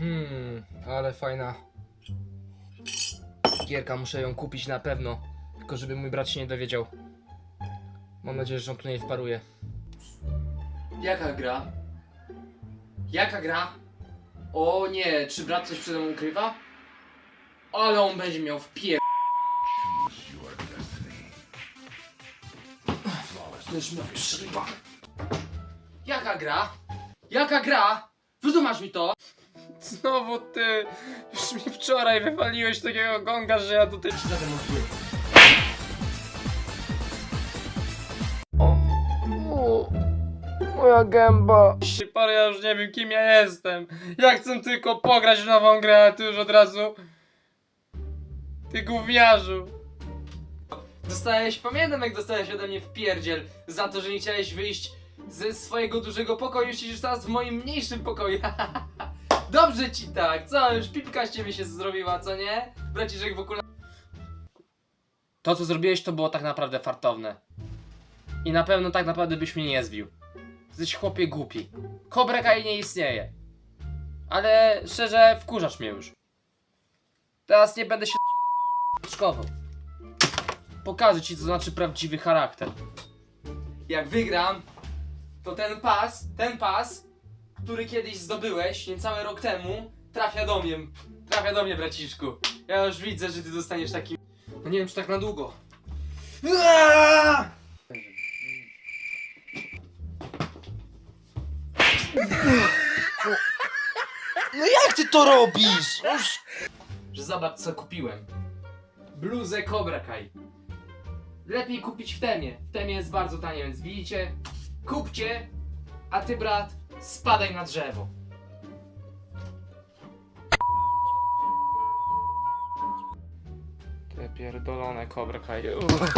Hmm, ale fajna gierka, muszę ją kupić na pewno. Tylko żeby mój brat się nie dowiedział. Mam nadzieję, że on tu nie wparuje. Jaka gra? Jaka gra? O nie, czy brat coś przede mną ukrywa? Ale on będzie miał miał przyba. Jaka gra? Jaka gra? Wytłumacz mi to! Znowu ty! Już mi wczoraj wywaliłeś takiego gonga, że ja tutaj. O, o, moja gęba. Parę ja już nie wiem kim ja jestem. Ja chcę tylko pograć w nową grę, a ty już od razu... Ty gówniarzu. Dostałeś, pamiętam jak dostałeś ode mnie w pierdziel za to, że nie chciałeś wyjść ze swojego dużego pokoju, siedzisz teraz w moim mniejszym pokoju. Dobrze ci tak, co? Już pipka z ciebie się zrobiła, co nie? Braciszek w ogóle... To co zrobiłeś to było tak naprawdę fartowne. I na pewno tak naprawdę byś mnie nie zbił. Jesteś chłopie głupi. Cobra Kai nie istnieje. Ale szczerze wkurzasz mnie już. Teraz nie będę się szkował. Pokażę ci co znaczy prawdziwy charakter. Jak wygram, to ten pas, ten pas, który kiedyś zdobyłeś niecały rok temu, trafia do mnie. Trafia do mnie, braciszku. Ja już widzę, że ty dostaniesz taki. No nie wiem, czy tak na długo. No jak ty to robisz? Że zobacz co kupiłem. Bluzę Cobra Kai. Lepiej kupić w temie. W temie jest bardzo tanie, więc widzicie? Kupcie, a ty brat spadaj na drzewo. Te pierdolone Kai. Uff.